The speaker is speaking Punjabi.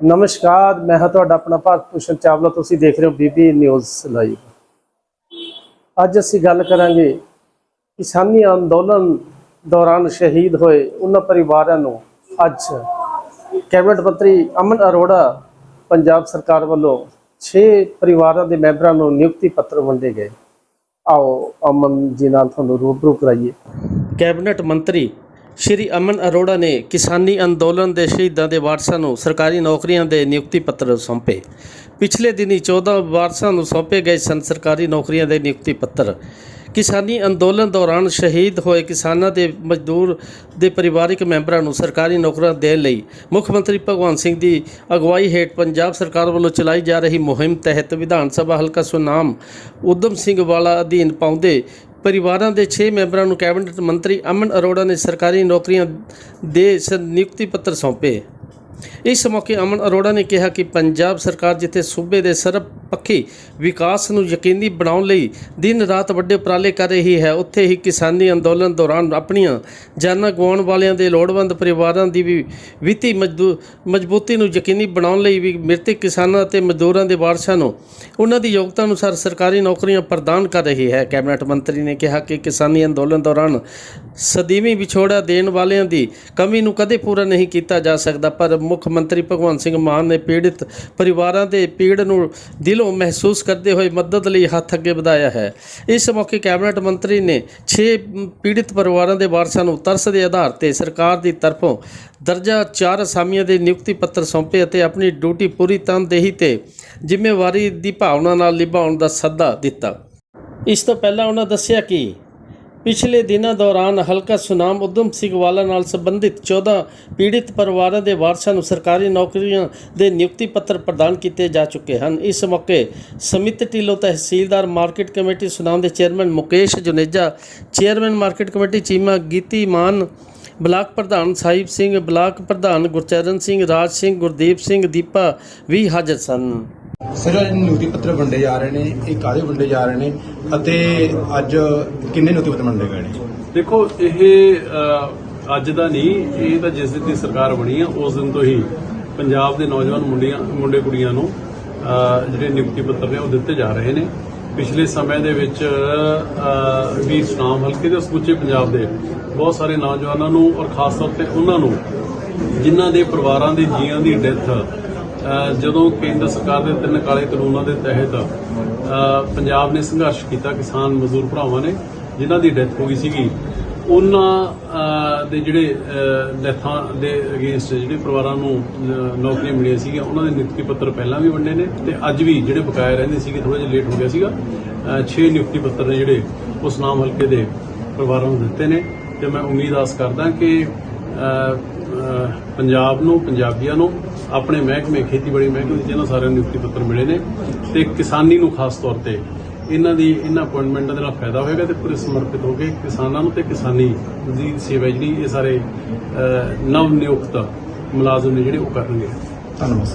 ਨਮਸਕਾਰ, ਮੈਂ ਹਾਂ ਤੁਹਾਡਾ ਆਪਣਾ ਭਾਰਤ ਭੂਸ਼ਣ ਚਾਵਲਾ, ਤੁਸੀਂ ਦੇਖ ਰਹੇ ਹੋ ਬੀਬੀ ਨਿਊਜ਼ ਲਾਈਵ। ਅੱਜ ਅਸੀਂ ਗੱਲ ਕਰਾਂਗੇ ਕਿਸਾਨੀ ਅੰਦੋਲਨ ਦੌਰਾਨ ਸ਼ਹੀਦ ਹੋਏ ਉਹਨਾਂ ਪਰਿਵਾਰਾਂ ਨੂੰ ਅੱਜ। ਕੈਬਨਿਟ ਮੰਤਰੀ ਅਮਨ ਅਰੋੜਾ ਪੰਜਾਬ ਸਰਕਾਰ ਵੱਲੋਂ 6 ਪਰਿਵਾਰਾਂ ਦੇ ਮੈਂਬਰਾਂ ਨੂੰ ਨਿਯੁਕਤੀ ਪੱਤਰ ਵੰਡੇ ਗਏ। ਆਓ ਅਮਨ ਜੀ ਨਾਲ ਤੁਹਾਨੂੰ ਰੂਬਰੂ ਕਰਾਈਏ। ਕੈਬਨਿਟ ਮੰਤਰੀ ਸ਼੍ਰੀ ਅਮਨ ਅਰੋੜਾ ਨੇ ਕਿਸਾਨੀ ਅੰਦੋਲਨ ਦੇ ਸ਼ਹੀਦਾਂ ਦੇ ਵਾਰਸਾਂ ਨੂੰ ਸਰਕਾਰੀ ਨੌਕਰੀਆਂ ਦੇ ਨਿਯੁਕਤੀ ਪੱਤਰ ਸੌਂਪੇ। ਪਿਛਲੇ ਦਿਨੀ 14 ਵਾਰਸਾਂ ਨੂੰ ਸੌਂਪੇ ਗਏ ਸਨ ਸਰਕਾਰੀ ਨੌਕਰੀਆਂ ਦੇ ਨਿਯੁਕਤੀ ਪੱਤਰ। ਕਿਸਾਨੀ ਅੰਦੋਲਨ ਦੌਰਾਨ ਸ਼ਹੀਦ ਹੋਏ ਕਿਸਾਨਾਂ ਦੇ ਮਜ਼ਦੂਰ ਦੇ ਪਰਿਵਾਰਕ ਮੈਂਬਰਾਂ ਨੂੰ ਸਰਕਾਰੀ ਨੌਕਰੀਆਂ ਦੇਣ ਲਈ ਮੁੱਖ ਮੰਤਰੀ ਭਗਵੰਤ ਸਿੰਘ ਦੀ ਅਗਵਾਈ ਹੇਠ ਪੰਜਾਬ ਸਰਕਾਰ ਵੱਲੋਂ ਚਲਾਈ ਜਾ ਰਹੀ ਮੁਹਿੰਮ ਤਹਿਤ ਵਿਧਾਨ ਸਭਾ ਹਲਕਾ ਸੁਨਾਮ ਉਦਮ ਸਿੰਘ ਵਾਲਾ ਅਧੀਨ ਪਾਉਂਦੇ ਪਰਿਵਾਰਾਂ ਦੇ 6 ਮੈਂਬਰਾਂ ਨੂੰ ਕੈਬਨਿਟ ਮੰਤਰੀ ਅਮਨ ਅਰੋੜਾ ਨੇ ਸਰਕਾਰੀ ਨੌਕਰੀਆਂ ਦੇ ਸ- ਨਿਯੁਕਤੀ ਪੱਤਰ ਸੌਂਪੇ। ਇਸ ਮੌਕੇ ਅਮਨ ਅਰੋੜਾ ਨੇ ਕਿਹਾ ਕਿ ਪੰਜਾਬ ਸਰਕਾਰ ਜਿੱਥੇ ਸੂਬੇ ਦੇ ਸਰਬ ਪੱਖੀ ਵਿਕਾਸ ਨੂੰ ਯਕੀਨੀ ਬਣਾਉਣ ਲਈ ਦਿਨ ਰਾਤ ਵੱਡੇ ਉਪਰਾਲੇ ਕਰ ਰਹੀ ਹੈ। ਉੱਥੇ ਹੀ ਕਿਸਾਨੀ ਅੰਦੋਲਨ ਦੌਰਾਨ ਆਪਣੀਆਂ ਜਾਨਾਂ ਗਵਾਉਣ ਵਾਲਿਆਂ ਦੇ ਲੋੜਵੰਦ ਪਰਿਵਾਰਾਂ ਦੀ ਵੀ ਵਿੱਤੀ ਮਜ਼ਦੂ- ਮਜ਼ਬੂਤੀ ਨੂੰ ਯਕੀਨੀ ਬਣਾਉਣ ਲਈ ਵੀ ਮ੍ਰਿਤਕ ਕਿਸਾਨਾਂ ਅਤੇ ਮਜ਼ਦੂਰਾਂ ਦੇ ਵਾਰਸਾਂ ਨੂੰ ਉਹਨਾਂ ਦੀ ਯੋਗਤਾ ਅਨੁਸਾਰ ਸਰਕਾਰੀ ਨੌਕਰੀਆਂ ਪ੍ਰਦਾਨ ਕਰ ਰਹੀ ਹੈ। ਕੈਬਨਿਟ ਮੰਤਰੀ ਨੇ ਕਿਹਾ ਕਿ ਕਿਸਾਨੀ ਅੰਦੋਲਨ ਦੌਰਾਨ ਸਦੀਵੀ ਵਿਛੋੜਾ ਦੇਣ ਵਾਲਿਆਂ ਦੀ ਕਮੀ ਨੂੰ ਕਦੇ ਪੂਰਾ ਨਹੀਂ ਕੀਤਾ ਜਾ ਸਕਦਾ, ਪਰ ਮੁੱਖ ਮੰਤਰੀ ਭਗਵੰਤ ਸਿੰਘ ਮਾਨ ਨੇ ਪੀੜਿਤ ਪਰਿਵਾਰਾਂ ਦੇ ਪੀੜ ਨੂੰ ਦਿਲੋਂ ਮਹਿਸੂਸ ਕਰਦੇ ਹੋਏ ਮਦਦ ਲਈ ਹੱਥ ਅੱਗੇ ਵਧਾਇਆ ਹੈ। ਇਸ ਮੌਕੇ ਕੈਬਨਿਟ ਮੰਤਰੀ ਨੇ 6 ਪੀੜਿਤ ਪਰਿਵਾਰਾਂ ਦੇ ਵਾਰਸਾਂ ਨੂੰ ਤਰਸ ਦੇ ਆਧਾਰ ਤੇ ਸਰਕਾਰ ਦੀ ਤਰਫੋਂ ਦਰਜਾ 4 ਅਸਾਮੀਆਂ ਦੇ ਨਿਯੁਕਤੀ ਪੱਤਰ ਸੌਂਪੇ ਅਤੇ ਆਪਣੀ ਡਿਊਟੀ ਪੂਰੀ ਤਨਦੇਹੀ ਤੇ ਜ਼ਿੰਮੇਵਾਰੀ ਦੀ ਭਾਵਨਾ ਨਾਲ ਨਿਭਾਉਣ ਦਾ ਸੱਦਾ ਦਿੱਤਾ। ਇਸ ਤੋਂ ਪਹਿਲਾਂ ਉਹਨਾਂ ਦੱਸਿਆ ਕਿ ਪਿਛਲੇ ਦਿਨਾਂ ਦੌਰਾਨ ਹਲਕਾ ਸੁਨਾਮ ਉਦਮ ਸਿੰਘ ਵਾਲਾ ਨਾਲ ਸੰਬੰਧਿਤ 14 ਪੀੜਿਤ ਪਰਿਵਾਰਾਂ ਦੇ ਵਾਰਸਾਂ ਨੂੰ ਸਰਕਾਰੀ ਨੌਕਰੀਆਂ ਦੇ ਨਿਯੁਕਤੀ ਪੱਤਰ ਪ੍ਰਦਾਨ ਕੀਤੇ ਜਾ ਚੁੱਕੇ ਹਨ। ਇਸ ਮੌਕੇ ਸਮਿਤ ਢਿੱਲੋਂ ਤਹਿਸੀਲਦਾਰ ਮਾਰਕੀਟ ਕਮੇਟੀ ਸੁਨਾਮ ਦੇ chairman Mukesh Juneja, chairman market committee Cheema Geeti Maan, block ਪ੍ਰਧਾਨ ਸਾਹਿਬ ਸਿੰਘ, ਬਲਾਕ ਪ੍ਰਧਾਨ ਗੁਰਚਰਨ ਸਿੰਘ, ਰਾਜ ਸਿੰਘ, ਗੁਰਦੀਪ ਸਿੰਘ, ਦੀਪਾ ਵੀ ਹਾਜ਼ਰ ਸਨ। ਸਰ ਅੱਜ ਨਿਯੁਕਤੀ ਪੱਤਰ ਵੰਡੇ ਜਾ ਰਹੇ ਨੇ ਇਹ ਕਾਹਦੇ ਵੰਡੇ ਜਾ ਰਹੇ ਨੇ ਅਤੇ ਅੱਜ ਕਿੰਨੇ ਨਿਯੁਕਤੀ ਪੱਤਰ ਵੰਡੇ ਗਏ ਨੇ? ਦੇਖੋ ਇਹ ਅ, ਅੱਜ ਦਾ ਨਹੀਂ ਇਹ ਤਾਂ ਜਿਸ ਦਿਨ ਦੀ ਸਰਕਾਰ ਬਣੀ ਆ ਉਸ ਦਿਨ ਤੋਂ ਹੀ ਪੰਜਾਬ ਦੇ ਨੌਜਵਾਨ ਮੁੰਡਿਆਂ ਮੁੰਡੇ ਕੁੜੀਆਂ ਨੂੰ ਅ, ਜਿਹੜੇ ਨਿਯੁਕਤੀ ਪੱਤਰ ਨੇ ਉਹ ਦਿੱਤੇ ਜਾ ਰਹੇ ਨੇ। ਪਿਛਲੇ ਸਮੇਂ ਦੇ ਵਿੱਚ ਅ, ਵੀ ਸੁਨਾਮ ਹਲਕੇ ਦੇ ਸਮੁੱਚੇ ਪੰਜਾਬ ਦੇ ਬਹੁਤ ਸਾਰੇ ਨੌਜਵਾਨਾਂ ਨੂੰ ਔਰ ਖਾਸ ਤੌਰ ਤੇ ਉਹਨਾਂ ਨੂੰ ਜਿਨ੍ਹਾਂ ਦੇ ਪਰਿਵਾਰਾਂ ਦੇ ਜੀਆਂ ਦੀ ਡੈਥ ਜਦੋਂ ਕੇਂਦਰ ਸਰਕਾਰ ਦੇ ਤਿੰਨ ਕਾਲੇ ਕਾਨੂੰਨਾਂ ਦੇ ਤਹਿਤ ਪੰਜਾਬ ਨੇ ਸੰਘਰਸ਼ ਕੀਤਾ, ਕਿਸਾਨ ਮਜ਼ਦੂਰ ਭਰਾਵਾਂ ਨੇ, ਜਿਨ੍ਹਾਂ ਦੀ ਡੈਥ ਹੋ ਗਈ ਸੀਗੀ, ਉਹਨਾਂ ਦੇ ਜਿਹੜੇ ਡੈਥਾਂ ਦੇ ਅਗੇਂਸਟ ਜਿਹੜੇ ਪਰਿਵਾਰਾਂ ਨੂੰ ਨੌਕਰੀਆਂ ਮਿਲੀਆਂ ਸੀਗੀਆਂ, ਉਹਨਾਂ ਦੇ ਨਿਯੁਕਤੀ ਪੱਤਰ ਪਹਿਲਾਂ ਵੀ ਵੰਡੇ ਨੇ ਤੇ ਅੱਜ ਵੀ ਜਿਹੜੇ ਬਕਾਇਆ ਰਹਿੰਦੇ ਸੀਗੇ ਥੋੜਾ ਜਿਹਾ ਲੇਟ ਹੋ ਗਿਆ ਸੀਗਾ 6 ਨਿਯੁਕਤੀ ਪੱਤਰ ਨੇ ਜਿਹੜੇ ਉਸ ਨਾਮ ਹਲਕੇ ਦੇ ਪਰਿਵਾਰਾਂ ਨੂੰ ਦਿੱਤੇ ਨੇ ਤੇ ਮੈਂ ਉਮੀਦ ਆਸ ਕਰਦਾ ਕਿ ਪੰਜਾਬ ਨੂੰ, ਪੰਜਾਬੀਆਂ ਨੂੰ ਆਪਣੇ ਮਹਿਕਮੇ, ਖੇਤੀਬਾੜੀ ਮਹਿਕਮੇ ਦੇ ਜਿਹਨਾਂ ਸਾਰਿਆਂ ਨੂੰ ਨਿਯੁਕਤੀ ਪੱਤਰ ਮਿਲੇ ਨੇ ਤੇ ਕਿਸਾਨੀ ਨੂੰ ਖਾਸ ਤੌਰ ਤੇ ਇਹਨਾਂ ਦੀ ਇਹਨਾਂ ਅਪਾਇੰਟਮੈਂਟਾਂ ਦੇ ਨਾਲ ਫਾਇਦਾ ਹੋਏਗਾ ਤੇ ਪੂਰੇ ਸਮਰਪਿਤ ਹੋ ਕੇ ਕਿਸਾਨਾਂ ਨੂੰ ਤੇ ਕਿਸਾਨੀ ਦੀ ਸੇਵਾ ਜਿਹੜੀ ਇਹ ਸਾਰੇ ਨਵ ਨਿਯੁਕਤ ਮੁਲਾਜ਼ਮ ਨੇ ਜਿਹੜੇ ਉਹ ਕਰਨਗੇ। ਧੰਨਵਾਦ